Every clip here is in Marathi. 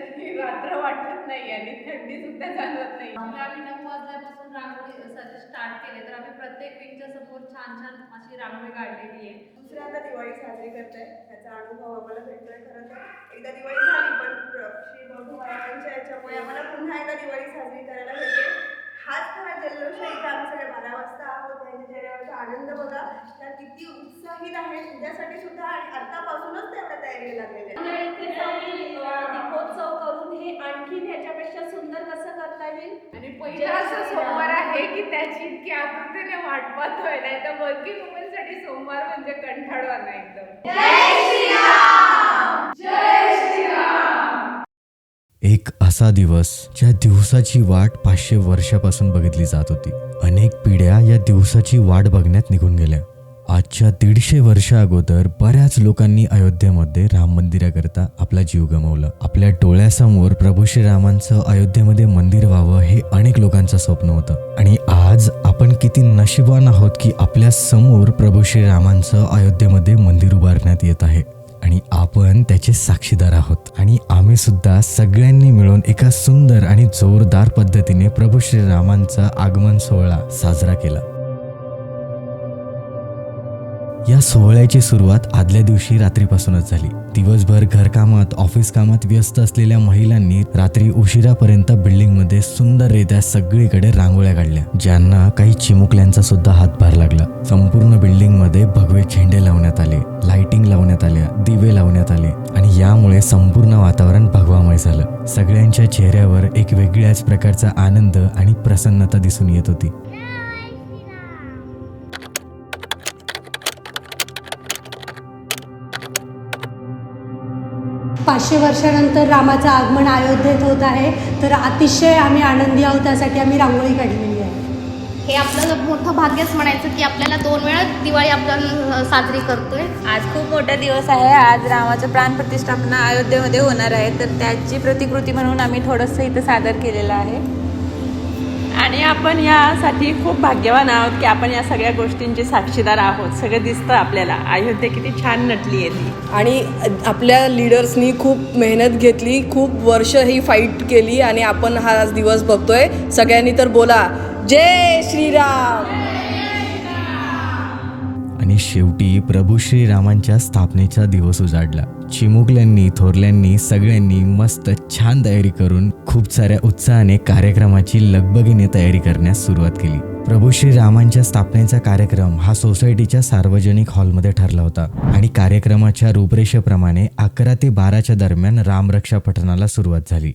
तरी रात्र वाटत नाही आणि थंडी सुद्धा जाणवत नाही. म्हणजे आम्ही नऊ वाजल्यापासून रांगोळी स्टार्ट केले. तर आम्ही प्रत्येक विंगच्या समोर छान छान अशी रांगोळी काढलेली आहे. दुसऱ्यांदा दिवाळी साजरी करताय. त्याचा अनुभव आम्हाला भेटतोय. खरं तर एकदा दिवाळी झाली पण प्र- श्री बंधू महाराजांच्या याच्यामुळे आम्हाला पुन्हा एकदा दिवाळी साजरी करायला भेटते हाच खरा जल्लोष आहे इथं आम्ही सगळे बारा वाजता आहोत त्यांच्या बघा त्या किती उत्साहित आहेत. उद्यासाठी सुद्धा आणि आतापासूनच तेवढ्या तयारीला लागलेल्या दीपोत्सव करून हे आणखीन ह्याच्यापेक्षा सुंदर कसं करता येईल? आणि पहिला असं सोमवार आहे की त्याची इतकी आतुरतेने वाट पाहतोय नाही तर वर्किंग वुमनसाठी सोमवार म्हणजे कंठाळवाना एकदम. एक असा दिवस ज्या दिवसाची वाट पाचशे वर्षापासून बघितली जात होती. अनेक पिढ्या या दिवसाची वाट बघण्यात निघून गेल्या. आजच्या दीडशे वर्ष अगोदर बऱ्याच लोकांनी अयोध्येमध्ये राम मंदिराकरता आपला जीव गमावला. आपल्या डोळ्यासमोर प्रभू श्रीरामांचं अयोध्येमध्ये मंदिर व्हावं हे अनेक लोकांचं स्वप्न होतं. आणि आज आपण किती नशिबान आहोत की आपल्यासमोर प्रभू श्रीरामांचं अयोध्येमध्ये मंदिर उभारण्यात येत आहे. आणि आपण त्याचे साक्षीदार आहोत. आणि आम्ही सुद्धा सगळ्यांनी मिळून एका सुंदर आणि जोरदार पद्धतीने प्रभू श्रीरामांचा आगमन सोहळा साजरा केला. या सोहळ्याची सुरुवात आदल्या दिवशी रात्रीपासूनच झाली. दिवसभर घरकामात ऑफिस कामात व्यस्त असलेल्या महिलांनी रात्री उशिरापर्यंत बिल्डिंगमध्ये सुंदररित्या सगळीकडे रांगोळ्या काढल्या ज्यांना काही चिमुकल्यांचा सुद्धा हातभार लागला. संपूर्ण बिल्डिंगमध्ये भगवे झेंडे लावण्यात आले लाइटिंग लावण्यात आल्या दिवे लावण्यात आले आणि यामुळे संपूर्ण वातावरण भगवामय झालं. सगळ्यांच्या चेहऱ्यावर एक वेगळ्याच प्रकारचा आनंद आणि प्रसन्नता दिसून येत होती. पाचशे वर्षानंतर रामाचं आगमन अयोध्येत होत आहे. तर अतिशय आम्ही आनंदी आहोत त्यासाठी आम्ही रांगोळी काढलेली आहे. हे आपलं मोठं भाग्यच म्हणायचं की आपल्याला दोन वेळा दिवाळी आपण साजरी करतोय. आज खूप मोठा दिवस आहे. आज रामाचं प्राण प्रतिष्ठापना अयोध्येमध्ये होणार आहे. तर त्याची प्रतिकृती म्हणून आम्ही थोडंसं इथं सादर केलेलं आहे. आणि आपण यासाठी खूप भाग्यवान आहोत की आपण या सगळ्या गोष्टींचे साक्षीदार आहोत. सगळं दिसतं आपल्याला. अयोध्या किती छान नटली आहे ती. आणि आपल्या लीडर्सनी खूप मेहनत घेतली खूप वर्ष ही फाईट केली आणि आपण हा आज दिवस बघतोय. सगळ्यांनी तर बोला जय श्रीराम! आणि शेवटी प्रभू श्रीरामांच्या स्थापनेचा दिवस उजाडला. चिमुकल्यांनी थोरल्यांनी सगळ्यांनी मस्त छान तयारी करून खूप साऱ्या उत्साहाने कार्यक्रमाची लगबगीने तयारी करण्यास सुरुवात केली. प्रभू श्रीरामांच्या स्थापनेचा कार्यक्रम हा सोसायटीच्या सार्वजनिक हॉलमध्ये ठरला होता आणि कार्यक्रमाच्या रूपरेषेप्रमाणे अकरा ते बाराच्या दरम्यान रामरक्षा पठणाला सुरुवात झाली.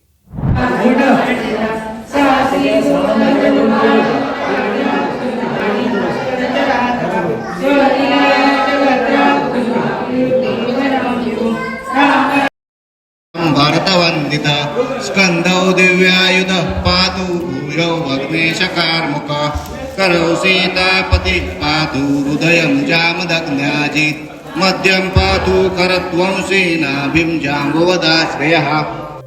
करौ सीतापति पातु हृदयं जामदग्न्याजित् मध्यं पातु करत्वंसी नाभिं जाम्बुवदाश्रयः।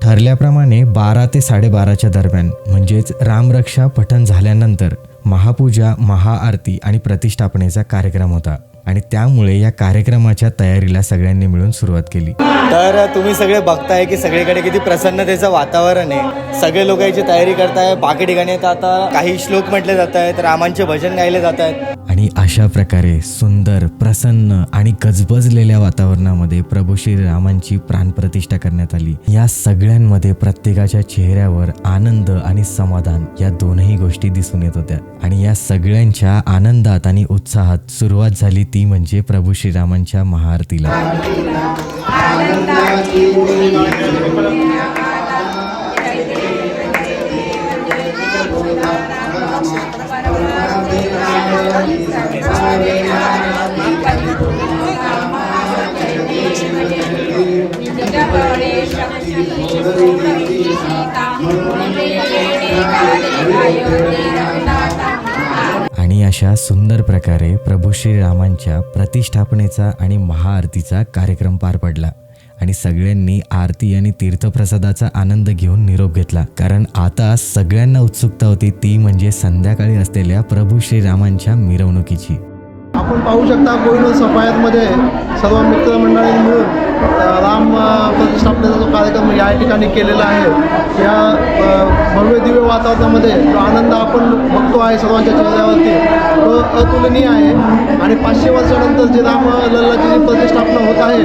ठरल्याप्रमाणे बारा ते साडेबाराच्या दरम्यान म्हणजेच रामरक्षा पठण झाल्यानंतर महापूजा महाआरती आणि प्रतिष्ठापनेचा कार्यक्रम होता. आणि त्यामुळे या कार्यक्रमाच्या तयारीला सगळ्यांनी मिळून सुरुवात केली. तर तुम्ही सगळे बघताय की सगळीकडे किती प्रसन्नतेचं वातावरण आहे. सगळे लोक याची तयारी करताय. बाकी ठिकाणी आता काही श्लोक म्हटले जात आहेत रामांचे भजन गायले जात आहेत आणि अशा प्रकारे सुंदर प्रसन्न आणि गजबजलेल्या वातावरणामध्ये प्रभू श्रीरामांची प्राणप्रतिष्ठा करण्यात आली. या सगळ्यांमध्ये प्रत्येकाच्या चेहऱ्यावर आनंद आणि समाधान या दोनही गोष्टी दिसून येत होत्या. आणि या सगळ्यांच्या आनंदात आणि उत्साहात सुरुवात झाली ती म्हणजे प्रभू श्रीरामांच्या महाआरतीला. अशा सुंदर प्रकारे प्रभू श्रीरामांच्या प्रतिष्ठापनेचा आणि महाआरतीचा कार्यक्रम पार पडला आणि सगळ्यांनी आरती आणि तीर्थप्रसादाचा आनंद घेऊन निरोप घेतला. कारण आता सगळ्यांना उत्सुकता होती ती म्हणजे संध्याकाळी असलेल्या प्रभू श्रीरामांच्या मिरवणुकीची. आपण पाहू शकता कोविड सफायतमध्ये सर्व मित्रमंडळी मिळून राम प्रतिष्ठापनेचा जो कार्यक्रम या ठिकाणी केलेला आहे. या भव्य दिव्य वातावरणामध्ये जो आनंद आपण बघतो आहे सर्वांच्या चेहऱ्यावरती तो अतुलनीय आहे. आणि पाचशे वर्षानंतर जे राम लल्लाची जी प्रतिष्ठापना होत आहे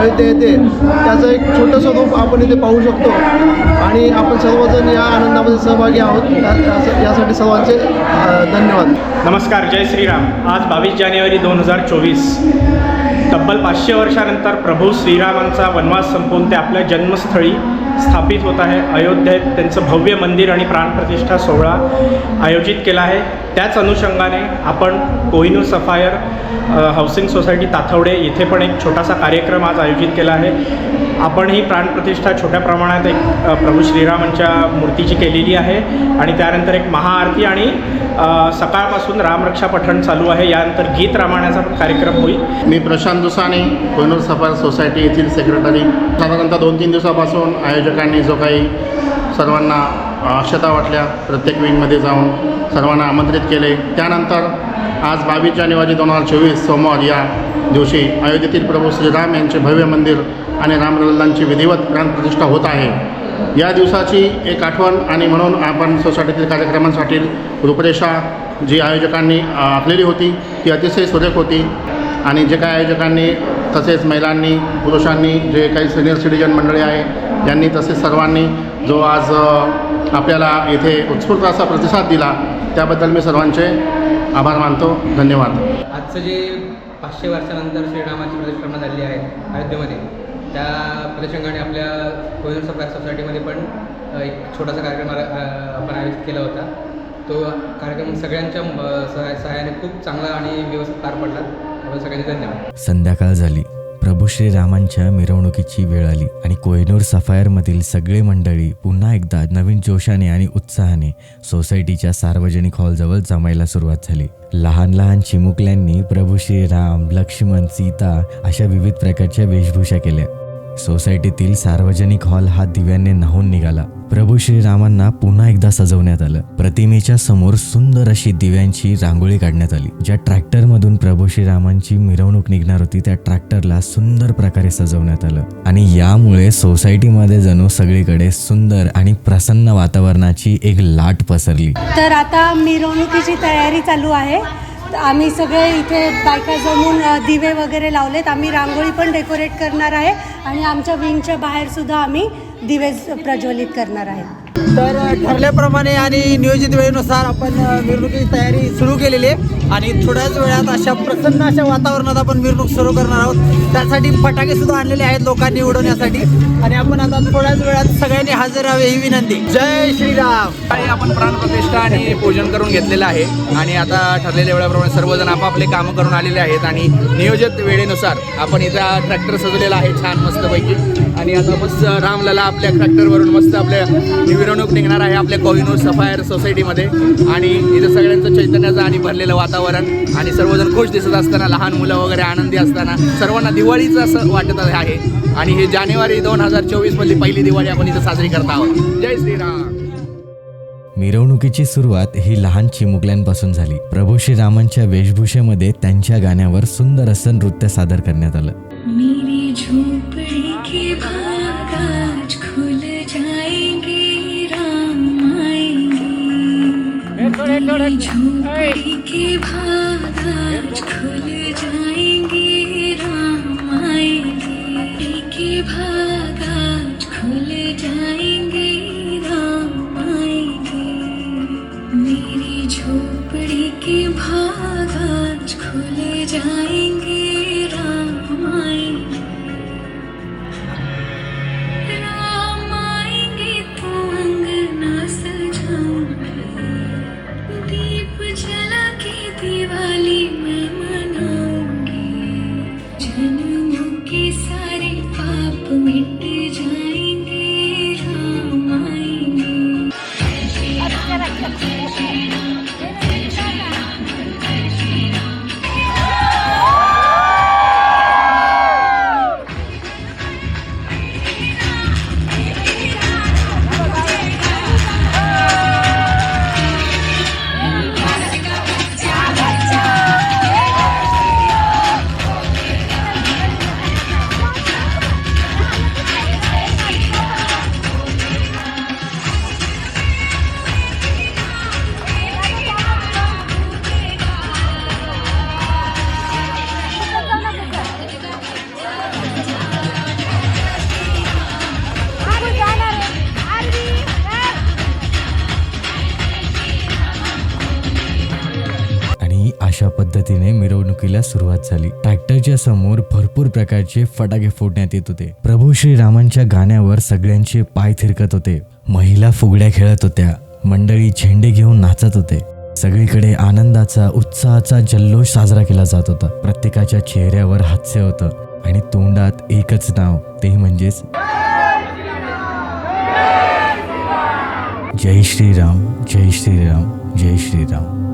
अयोध्ये येते त्याचं एक छोटंसं स्वरूप आपण इथे पाहू शकतो. आणि आपण सर्वजण या आनंदामध्ये सहभागी आहोत. यासाठी सर्वांचे धन्यवाद. नमस्कार जय श्रीराम. आज बावीस जानेवारी दोन हजार चोवीस. तब्बल पाचशे वर्षानंतर प्रभू श्रीरामांचा वनवास संपवून ते आपल्या जन्मस्थळी स्थापित होत आहे. अयोध्येत त्यांचं भव्य मंदिर आणि प्राणप्रतिष्ठा सोहळा आयोजित केला आहे. त्याच अनुषंगाने आपण Kohinoor sapphire housing society Tathawade इथे पण एक छोटासा कार्यक्रम आज आयोजित केला आहे. आपण ही प्राणप्रतिष्ठा छोट्या प्रमाणात एक प्रभू श्रीरामांच्या मूर्तीची केलेली आहे. आणि त्यानंतर एक महाआरती आणि सकाळपासून रामरक्षा पठण चालू आहे. यानंतर गीत रामायणाचा कार्यक्रम होईल. मी प्रशांत दुसाने कोहिनूर सफार सोसायटी येथील सेक्रेटरी. साधारणतः दोन तीन दिवसापासून आयोजकांनी जो काही सर्वांना अक्षता वाटल्या प्रत्येक विंगमध्ये जाऊन सर्वांना आमंत्रित केले. त्यानंतर आज बावीस जानेवारी दोन हजार चोवीस सोमवार या दिवशी अयोध्येतील प्रभू श्रीराम यांचे भव्य मंदिर आणि रामलल्लांची विधिवत प्राणप्रतिष्ठा होत आहे. या दिवसाची एक आठवण आणि म्हणून आपण सोसायटीतील कार्यक्रमांसाठी रूपरेषा जी आयोजकांनी आखलेली होती ती अतिशय सुरेख होती. आणि जे काही आयोजकांनी तसेच महिलांनी पुरुषांनी जे काही सिनियर सिटीजन मंडळी आहे त्यांनी तसेच सर्वांनी जो आज आपल्याला येथे उत्स्फूर्त असा प्रतिसाद दिला त्याबद्दल मी सर्वांचे आभार मानतो. धन्यवाद. आजचं जे पाचशे वर्षानंतर श्रीरामाची प्रतिष्ठापना झालेली आहे अयोध्येमध्ये त्या प्रसंगाने आपल्या कोयनूर सफायर सोसायटीमध्ये पण एक छोटासा कार्यक्रम आपण आयोजित केला होता. तो कार्यक्रम सगळ्यांच्या म, सहाय सहाय्याने खूप चांगला आणि व्यवस्थित पार पडला. आपण सगळ्यांनी धन्यवाद. संध्याकाळ झाली. प्रभू श्रीरामांच्या मिरवणुकीची वेळ आली आणि कोहिनूर सफायरमधील सगळे मंडळी पुन्हा एकदा नवीन जोशाने आणि उत्साहाने सोसायटीच्या सार्वजनिक हॉलजवळ जमायला सुरुवात झाली. लहान लहान चिमुकल्यांनी प्रभू श्रीराम लक्ष्मण सीता अशा विविध प्रकारच्या वेशभूषा केल्या. सोसायटीतील सार्वजनिक हॉल हा दिव्यांनी न्हावून निघाला. प्रभू श्रीरामांना पुन्हा एकदा सजवण्यात आलं. प्रतिमेच्या समोर सुंदर अशी दिव्यांची रांगोळी काढण्यात आली. ज्या ट्रॅक्टरमधून प्रभू श्रीरामांची मिरवणूक निघणार होती त्या ट्रॅक्टरला सुंदर प्रकारे सजवण्यात आलं. आणि यामुळे सोसायटीमध्ये जणू सगळीकडे सुंदर आणि प्रसन्न वातावरणाची एक लाट पसरली. तर आता मिरवणुकीची तयारी चालू आहे. आम्ही सगळे इथे बायका जमून दिवे वगैरे लावलेत. आम्ही रांगोळी पण डेकोरेट करणार आहे आणि आमच्या विंगच्या बाहेरसुद्धा आम्ही दिवे प्रज्वलित करणार आहे. तर ठरल्याप्रमाणे आणि नियोजित वेळेनुसार आपण मिरवणुकीची तयारी सुरू केलेली आहे. आणि थोड्याच वेळात अशा प्रसन्न अशा वातावरणात आपण मिरवणूक सुरू करणार आहोत. त्यासाठी फटाके सुद्धा आणलेले आहेत लोकांनी उडवण्यासाठी. आणि आपण आता थोड्याच वेळात सगळ्यांनी हजर राहावे ही विनंती. जय श्रीराम. आपण प्राणप्रतिष्ठा आणि पूजन करून घेतलेलं आहे. आणि आता ठरलेल्या वेळाप्रमाणे सर्वजण आपापले कामं करून आलेले आहेत. आणि नियोजित वेळेनुसार आपण इथं ट्रॅक्टर सजवलेला आहे छान मस्तपैकी. आणि आता मस्त रामलला आपल्या ट्रॅक्टरवरून मस्त आपल्या मिरवणूक निघणार आहे आपल्या कोहिनूर सफायर सोसायटीमध्ये आणि इथं सगळ्यांचं चैतन्याचं आणि भरलेलं वातावरण. आणि सर्वजण खुश दिसत असताना लहान मुलं वगैरे आनंदी असताना सर्वांना दिवाळीचं असं वाटत आहे. आणि हे जानेवारी दोन हजार चोवीसमधली पहिली दिवाळी आपण इथं साजरी करत आहोत. जय श्रीराम. मिरवणुकीची सुरुवात ही लहान चिमुकल्यांपासून झाली. प्रभू श्रीरामांच्या वेशभूषेमध्ये त्यांच्या गाण्यावर सुंदर असं नृत्य सादर करण्यात आलं. के भाग जाएंगे वाहतुकीला सुरुवात झाली. ट्रॅक्टरच्या समोर भरपूर प्रकारचे फटाके फोडण्यात येत होते. प्रभू श्रीरामांच्या गाण्यावर सगळ्यांचे पाय थिरकत होते. महिला फुगड्या खेळत होत्या. मंडळी झेंडे घेऊन नाचत होते. सगळीकडे आनंदाचा उत्साहाचा जल्लोष साजरा केला जात होता. प्रत्येकाच्या चेहऱ्यावर हास्य होतं. आणि तोंडात एकच नाव. ते म्हणजेच जय श्रीराम जय श्रीराम जय श्रीराम.